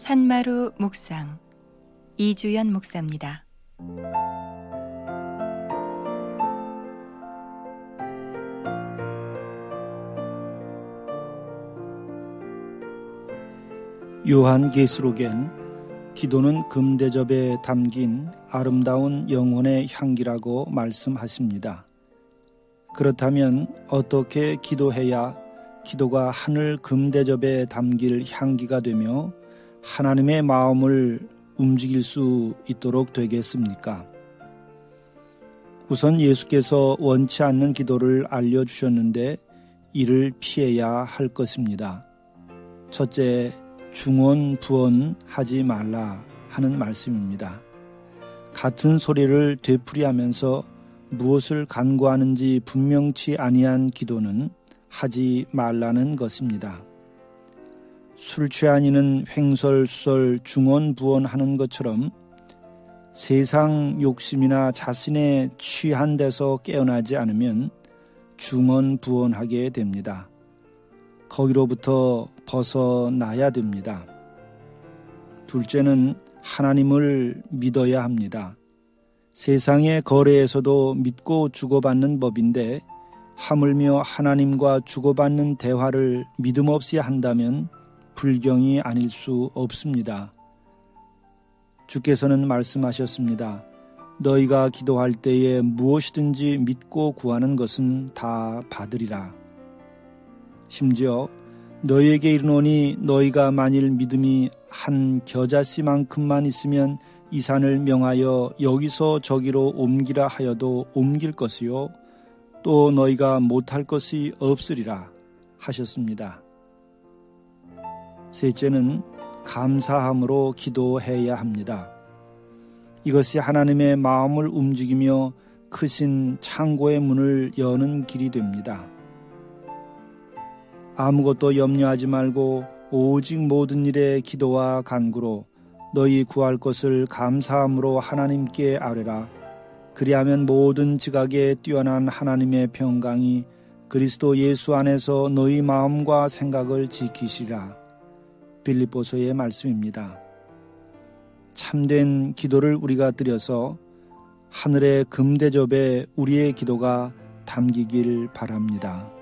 산마루 묵상 이주연 목사입니다. 요한계시록엔 기도는 금대접에 담긴 아름다운 영혼의 향기라고 말씀하십니다. 그렇다면 어떻게 기도해야 기도가 하늘 금대접에 담길 향기가 되며 하나님의 마음을 움직일 수 있도록 되겠습니까? 우선 예수께서 원치 않는 기도를 알려주셨는데 이를 피해야 할 것입니다. 첫째, 중원 부원 하지 말라 하는 말씀입니다. 같은 소리를 되풀이하면서 무엇을 간구하는지 분명치 아니한 기도는 하지 말라는 것입니다. 술 취한 이는 횡설수설 중원부원하는 것처럼 세상 욕심이나 자신의 취한 데서 깨어나지 않으면 중원부원하게 됩니다. 거기로부터 벗어나야 됩니다. 둘째는 하나님을 믿어야 합니다. 세상의 거래에서도 믿고 주고받는 법인데 하물며 하나님과 주고받는 대화를 믿음 없이 한다면 불경이 아닐 수 없습니다. 주께서는 말씀하셨습니다. 너희가 기도할 때에 무엇이든지 믿고 구하는 것은 다 받으리라. 심지어 너희에게 이르노니 너희가 만일 믿음이 한 겨자씨만큼만 있으면 이 산을 명하여 여기서 저기로 옮기라 하여도 옮길 것이요 또 너희가 못할 것이 없으리라 하셨습니다. 셋째는 감사함으로 기도해야 합니다. 이것이 하나님의 마음을 움직이며 크신 창고의 문을 여는 길이 됩니다. 아무것도 염려하지 말고 오직 모든 일에 기도와 간구로 너희 구할 것을 감사함으로 하나님께 아뢰라. 그리하면 모든 지각에 뛰어난 하나님의 평강이 그리스도 예수 안에서 너희 마음과 생각을 지키시라. 빌립보서의 말씀입니다. 참된 기도를 우리가 드려서 하늘의 금대접에 우리의 기도가 담기길 바랍니다.